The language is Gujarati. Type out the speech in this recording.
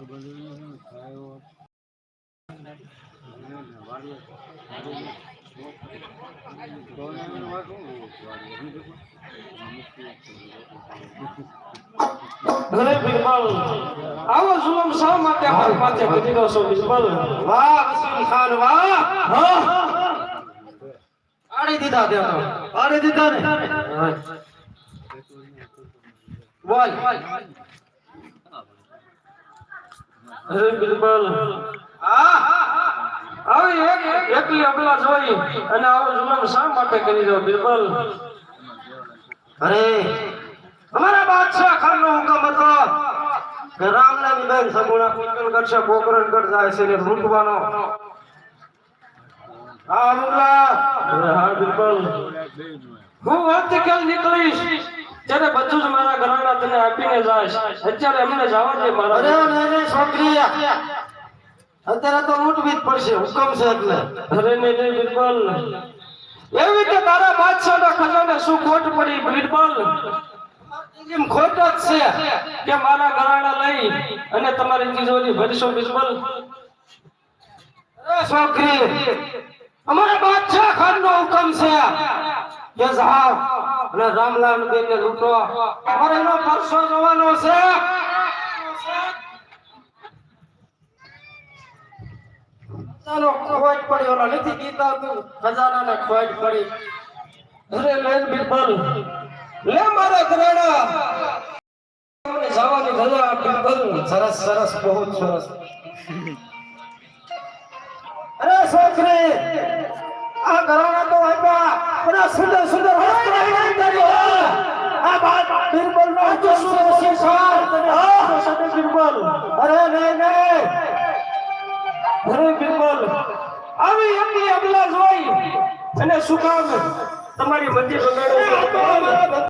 ઘરે બિરબલ આવો જુલમ શા માટે મારી માથે દો છો બિરબલ વાહ વસીમ ખાન વાહ હા દીધા તે તો દીધા ઘરે આવી એક એકલી અબલા જોઈ અને આવો જુલમ શા માટે કરી દો બિરબલ? અરે અમારા બાદશાહ ખાન નો હુકમ હતો કે રામલાની બેન સગુણા પૂજન કરશે પોકરણ કર જાય છે ને લૂંટવાનો. હા અમુલા હા બિરબલ. હું આવતીકાલ નીકળીશ? ત્યારે બધું જ મારા ઘરાણા તને આપીને જાય અત્યારે એમને જવા દે અરે મારા નહીં છોકરી અત્યારે તો જ પડશે હુકમ છે એટલે. અરે નહીં નહીં બિરબલ. એવી કે તારા બાદશાહના ખજાને શું ખોટ પડી બિરબલ? એમ ખોટ જ છે. કે મારા ઘરાણા લઈ અને તમારી તિજોરી ભરશો બિરબલ. અરે છોકરી અમારા બાદશાહ ખાન નો હુકમ છે. જાઓ. અને રામલાલ બેન ને લૂંટો. અમારે એનો પરસો જવાનો છે. પડી. અરે મારા. ઘરાણા જવાની સરસ સરસ, બહુ સરસ. અરે છોકરી, આ ઘરાણા બધા સુંદર સુંદર વસ્ત્રો લઈને કર્યો. આ બાત બિરબલ નો તો શું શિક્ષણ તને આ સાથે બિરબલ અરે નહીં નહીં. અરે બિરબલ આવી એમની અબલા જોઈ અને શું કામ તમારી મંદિર બગાડો?